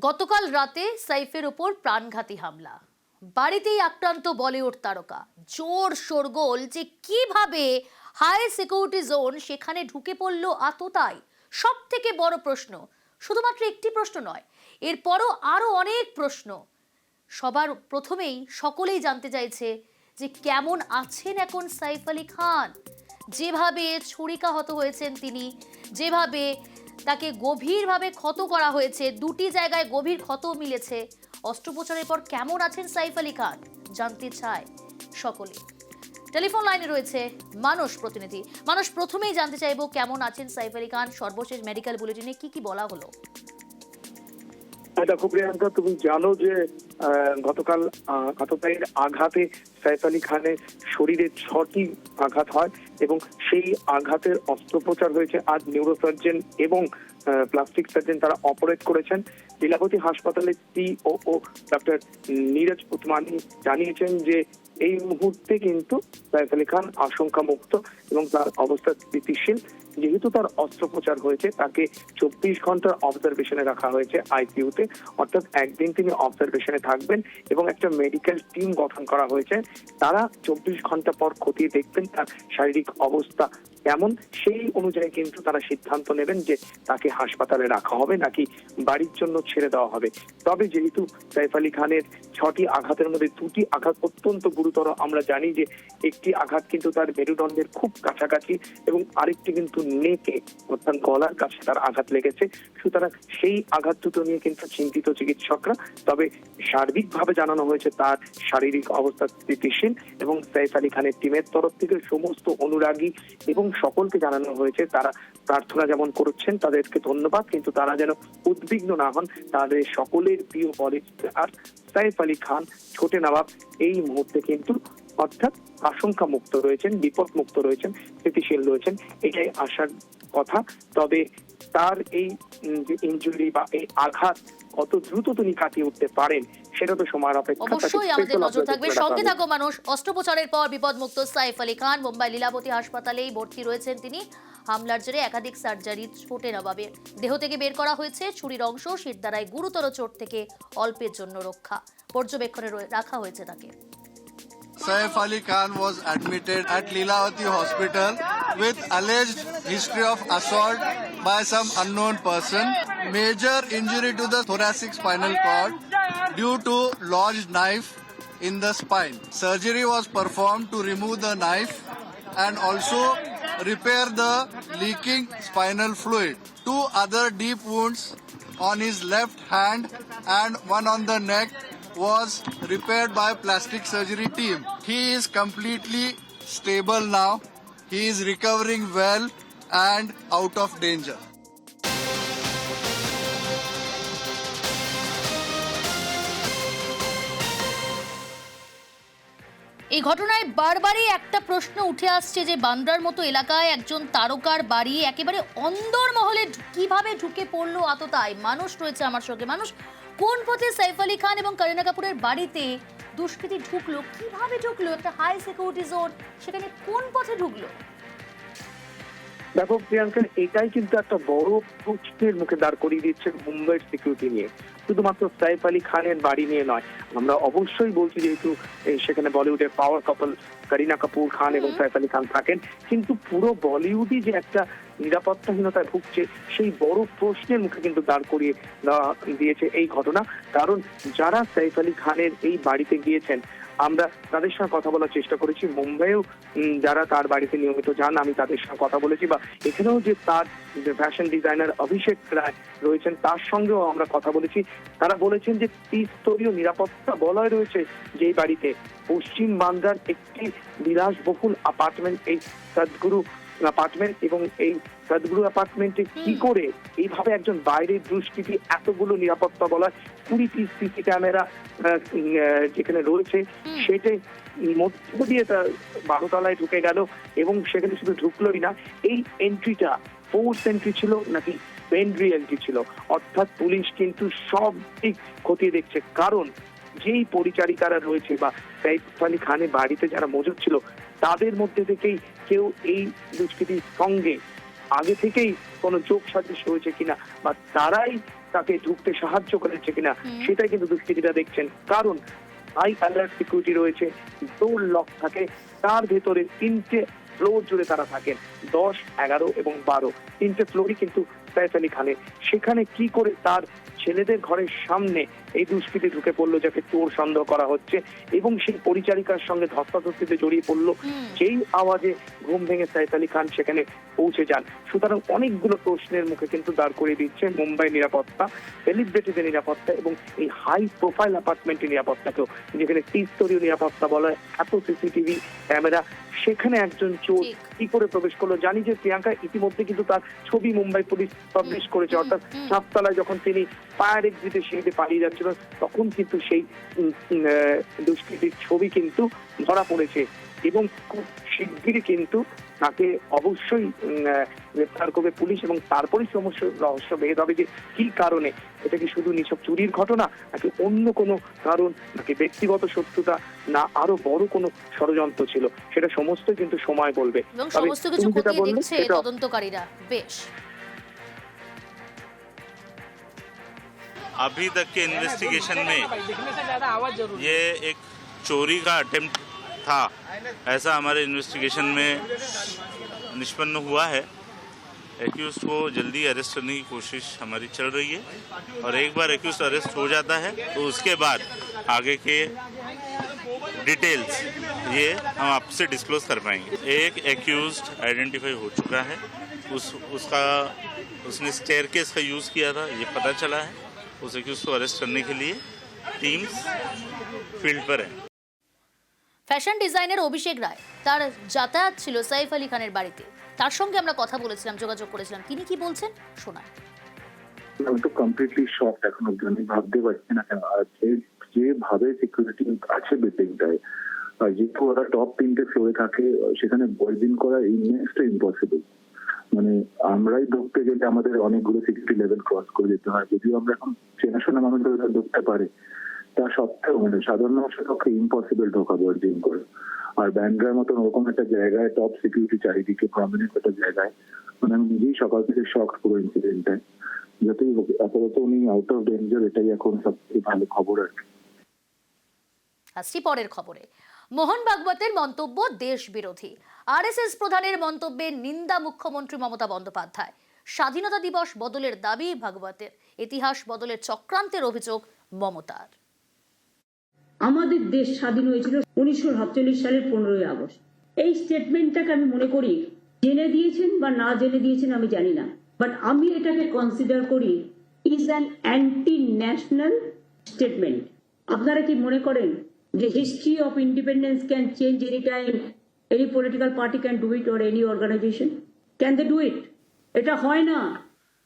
গতকাল রাতে সাইফের ওপর প্রাণঘাতী হামলা। বাড়িতেই আক্রান্ত বলিউড তারকা। জোর শোরগোল যে কীভাবে হাই সিকিউরিটি জোন সেখানে ঢুকে পড়ল আততাই সব থেকে বড় প্রশ্ন। শুধুমাত্র একটি প্রশ্ন নয়, এরপরও আরও অনেক প্রশ্ন। সবার প্রথমেই সকলেই জানতে চাইছে যে কেমন আছেন এখন সাইফ আলী খান? যেভাবে ছুরিকাহত হয়েছেন তিনি, যেভাবে তাকে গভীরভাবে ক্ষত করা হয়েছে। দুটি জায়গায় গভীর ক্ষত মিলেছে। অস্ত্রোপচারের পর কেমন আছেন সাইফ আলী খান? জানতে চায় সকলে। টেলিফোন লাইনে রয়েছে মানুষ প্রতিনিধি। মানুষ প্রথমেই জানতে চাইব কেমন আছেন সাইফ আলী খান? সর্বশেষ মেডিকেল বুলেটিনে কি কি বলা হলো? তুমি জানো যে গতকাল আঘাতে সাইফ আলী খানের শরীরে ছটি আঘাত হয় এবং সেই আঘাতের অস্ত্রোপচার হয়েছে আজ এবং প্লাস্টিক সার্জন তারা অপারেট করেছেন। লীলাবতী হাসপাতালের সিওও ডক্টর নীরজ উতমানি জানিয়েছেন যে, এই মুহূর্তে কিন্তু সাইফ আলী খান আশঙ্কা মুক্ত এবং তার অবস্থা স্থিতিশীল। যেহেতু তার অস্ত্রোপচার হয়েছে, তাকে চব্বিশ ঘণ্টার অবজারভেশনে রাখা হয়েছে আইসিইউতে অর্থাৎ একদিন তিনি অবজারভেশনে থাকবেন এবং একটা মেডিকেল টিম গঠন করা হয়েছে। তারা চব্বিশ ঘণ্টা পর খতিয়ে দেখবেন তার শারীরিক অবস্থা কেমন। সেই অনুযায়ী কিন্তু তারা সিদ্ধান্ত নেবেন যে তাকে হাসপাতালে রাখা হবে নাকি বাড়ির জন্য ছেড়ে দেওয়া হবে। তবে যেহেতু সাইফ আলী খানের ছটি আঘাতের মধ্যে দুটি আঘাত অত্যন্ত গুরুতর, আমরা জানি যে একটি আঘাত কিন্তু তার মেরুদণ্ডের খুব কাছাকাছি এবং আরেকটি কিন্তু নেকে অর্থাৎ গলার কাছে তার আঘাত লেগেছে। সুতরাং সেই আঘাত দুটো নিয়ে কিন্তু চিন্তিত চিকিৎসকরা। তবে সার্বিকভাবে জানানো হয়েছে তার শারীরিক অবস্থা স্থিতিশীল এবং সাইফ আলী খানের টিমের তরফ থেকে সমস্ত অনুরাগী এবং সকলকে জানানো হয়েছে, তারা প্রার্থনা যেমন করছেন তাদেরকে ধন্যবাদ, কিন্তু তারা যেন উদ্বিগ্ন না হন, তাদের সকলের প্রিয় বলিউড সাইফ আলী খান ছোটে নবাব, এই মুহূর্তে কিন্তু অর্থাৎ আশঙ্কা মুক্ত রয়েছেন বিপদ মুক্ত রয়েছেন স্থিতিশীল রয়েছেন এটাই আসার কথা। তবে তার এই ইনজুরি বা এই আঘাত কত দ্রুত তিনি কাটিয়ে উঠতে পারেন সেটা তো সময়ের অপেক্ষা। অবশ্যই আমাদের নজর থাকবে। সঙ্গে থাকো মানুষ অস্ত্রোপচারের পর বিপদমুক্ত সাইফ আলী খান। মুম্বাই লীলাবতী হাসপাতালেই ভর্তি রয়েছেন তিনি। হামলার জেরে একাধিক সার্জারি ছোটে নবাবের দেহ থেকে বের করা হয়েছে ছুরির অংশ শিরদারায় গুরুতর চোট থেকে অল্পের জন্য রক্ষা। পর্যবেক্ষণে রাখা হয়েছে তাকে। Saif Ali Khan was admitted at Leelavati Hospital with alleged history of assault by some unknown person, major injury to the thoracic spinal cord due to lodged knife in the spine. Surgery was performed to remove the knife and also repair the leaking spinal fluid. Two other deep wounds on his left hand and one on the neck was repaired by plastic surgery team. He is completely stable now. He is recovering well and out of danger. এই ঘটনায় বারবারই একটা প্রশ্ন উঠে আসছে যে বান্দ্রার মতো এলাকায় একজন তারকার বাড়ি একেবারে অন্দর মহলে কীভাবে ঢুকে পড়ল আততায় মানুষ রয়েছে আমার সঙ্গে মানুষ কোন পথে সাইফ আলী খান এবং করিনা কাপুরের বাড়িতে দুষ্কৃতী ঢুকলো? কীভাবে ঢুকলো? একটা হাই সিকিউরিটি জোন সেখানে কোন পথে ঢুকলো? দেখো, প্রিয়াঙ্কা, এটাই কিন্তু একটা বড় প্রশ্নের মুখে দাঁড় করিয়ে দিচ্ছে মুম্বাইয়ের সিকিউরিটি নিয়ে। শুধুমাত্র সাইফ আলী খানের বাড়ি নিয়ে নয়। আমরা অবশ্যই বলছি যেহেতু সেখানে বলিউডের পাওয়ার কাপল করিনা কাপুর খান এবং সাইফ আলী খান থাকেন, কিন্তু পুরো বলিউডই যে একটা নিরাপত্তাহীনতায় ভুগছে, সেই বড় প্রশ্নের মুখে কিন্তু দাঁড় করিয়ে দিয়েছে এই ঘটনা। কারণ যারা সাইফ আলী খানের এই বাড়িতে গিয়েছেন আমরা তাদের সঙ্গে কথা বলার চেষ্টা করেছি। মুম্বাইয়েও যারা তার বাড়িতে নিয়মিত যান, আমি তাদের সঙ্গে কথা বলেছি বা এখানেও যে তার ফ্যাশন ডিজাইনার অভিষেক রায় রয়েছেন, তার সঙ্গেও আমরা কথা বলেছি। তারা বলেছেন যে ত্রিস্তরীয় নিরাপত্তা বলয় রয়েছে যেই বাড়িতে। পশ্চিম বাংলার একটি বিলাসবহুল অ্যাপার্টমেন্ট এই সদ্গুরু অ্যাপার্টমেন্ট এবং এই সদ্গুরু অ্যাপার্টমেন্টে কি করে এইভাবে একজন বাইরের দুষ্কৃতী এতগুলো নিরাপত্তা বলয় কুড়িটি সিসি ক্যামেরা যেখানে রয়েছে। সেটাই মধ্য দিয়ে তার বারোতলায় ঢুকে গেল এবং সেখানে শুধু ঢুকলোই না এই এন্ট্রিটা ফোর্স এন্ট্রি ছিল নাকি পেন্ড্রি এন্ট্রি ছিল? অর্থাৎ পুলিশ কিন্তু সব দিক খতিয়ে দেখছে। কারণ যেই পরিচারিকারা রয়েছে বা সাইফ আলী খানের বাড়িতে যারা মজুদ ছিল তাদের মধ্যে থেকেই কেউ এই দুষ্কৃতির সঙ্গে আগে থেকেই কোনো যোগ সাদৃশ্য হয়েছে কিনা বা তারাই তাকে ঢুকতে সাহায্য করেছে কিনা সেটাই কিন্তু দুষ্কৃতীরা দেখছেন। কারণ হাই অ্যালার্ট সিকিউরিটি রয়েছে ডোর লক থাকে তার ভেতরে তিনটে ফ্লোর জুড়ে তারা থাকেন দশ এগারো এবং বারো। তিনটে ফ্লোরই কিন্তু সাইফ আলী খানের। সেখানে কি করে তার ছেলেদের ঘরের সামনে এই দুষ্কৃতি ঢুকে পড়ল যাকে চোর সন্দেহ করা হচ্ছে এবং সেই পরিচারিকার সঙ্গে ধস্তাধস্তিতে জড়িয়ে পড়ল। সেই যেই আওয়াজে ঘুম ভেঙে সাইফ আলী খান সেখানে পৌঁছে যান। সুতরাং অনেকগুলো প্রশ্নের মুখে কিন্তু দাঁড় করিয়ে দিচ্ছে মুম্বাই নিরাপত্তা সেলিব্রিটিদের নিরাপত্তা এবং এই হাই প্রোফাইল অ্যাপার্টমেন্টের নিরাপত্তাকেও যেখানে ত্রিস্তরীয় নিরাপত্তা বলা হয়, এত সিসিটিভি ক্যামেরা সেখানে একজন চোর কি করে প্রবেশ করল? জানি যে প্রিয়াঙ্কা ইতিমধ্যে কিন্তু তার ছবি মুম্বাই পুলিশ পাবলিশ করেছে অর্থাৎ সাততলায় যখন তিনি ফায়ার এক্সিটে সিঁড়িতে পালিয়ে যাচ্ছিল তখন কিন্তু সেই দুষ্কৃতির ছবি কিন্তু ধরা পড়েছে এবং খুব শিগগিরই কিন্তু তাকে অবশ্যই উম, আহ, গ্রেপ্তার করবে পুলিশ এবং তারপরেই সমস্ত রহস্য ভেদ হবে যে কি কারণে এটা কি শুধু নিছক চুরির ঘটনা নাকি অন্য কোনো কারণ নাকি ব্যক্তিগত শত্রুতা না আরো বড় কোনো ষড়যন্ত্র ছিল সেটা সমস্ত কিন্তু সময় বলবে এবং তবে সমস্ত কিছু তুমি যেটা খতিয়ে বললে দেখছে সেটা তদন্তকারীরা বেশ अभी तक के इन्वेस्टिगेशन में ये एक चोरी का अटेम्प्ट था। ऐसा हमारे इन्वेस्टिगेशन में निष्पन्न हुआ है। एक्यूज को जल्दी अरेस्ट करने की कोशिश हमारी चल रही है। और एक बार एक्यूज अरेस्ट हो जाता है तो उसके बाद आगे के डिटेल्स ये हम आपसे डिस्क्लोज कर पाएँगे। एक एक्यूज आइडेंटिफाई हो चुका है। उस, उसका, उसने स्टेयर केस का यूज़ किया था, ये पता चला है। उस एक्यूज को अरेस्ट करने के लिए टीम्स फ़ील्ड पर है। ফ্যাশন ডিজাইনের অভিষেক রায়, তার যাতায়াত ছিল সাইফ আলী খানের বাড়িতে। তার সঙ্গে আমরা কথা বলেছিলাম, যোগাযোগ করেছিলাম। তিনি কি বলছেন? শোনায় আমি তো কমপ্লিটলি শক এখন অব্দি আমি ভাবতে পারছি না কেন। যে, যেভাবে সিকিউরিটি আছে আর যেহেতু ওরা টপ তিনটে ফ্লোরে থাকে, সেখানে বয়দিন করা ইনমেক্স ইম্পসিবল মানে আমরাই ঢুকতে গেলে আমাদের অনেকগুলো সিকিউরিটি লেভেল ক্রস করে যেতে হয়। যদিও আমরা এখন চেনাশোনা মানুষরা ঢুকতে পারে। তা সত্ত্বেও মানে সাধারণ মানুষের পক্ষে ইম্পসিবল ঢোকা বর্জিন করে। আর ব্যান্ড্রার মতন ওরকম একটা জায়গায় টপ সিকিউরিটি চারিদিকে প্রমিনেন্ট একটা জায়গায় মানে আমি নিজেই সকাল থেকে শখ পুরো ইনসিডেন্টটায় যতই হোক আপাতত উনি আউট অফ ডেঞ্জার এটাই এখন সবথেকে ভালো খবর আর কি। আসছি পরের খবরে। মোহন ভাগবতের মন্তব্য দেশ বিরোধী আরএসএস প্রধানের মন্তব্যে নিন্দা মুখ্যমন্ত্রী মমতা বন্দ্যোপাধ্যায়। স্বাধীনতা দিবস বদলের দাবি ভাগবতের। ইতিহাস বদলের চক্রান্তের অভিযোগ মমতার। আমাদের দেশ স্বাধীন হয়েছিল উনিশশো সাতচল্লিশ সালের পনেরোই আগস্ট। এই স্টেটমেন্টটাকে আমি মনে করি, জেনে দিয়েছেন বা না জেনে দিয়েছেন আমি জানি না। বাট আমি এটাকে কনসিডার করি is an anti national statement আপনারা কি মনে করেন যে history of independence can change any time any political party can do it or any organisation can they do it এটা হয় না।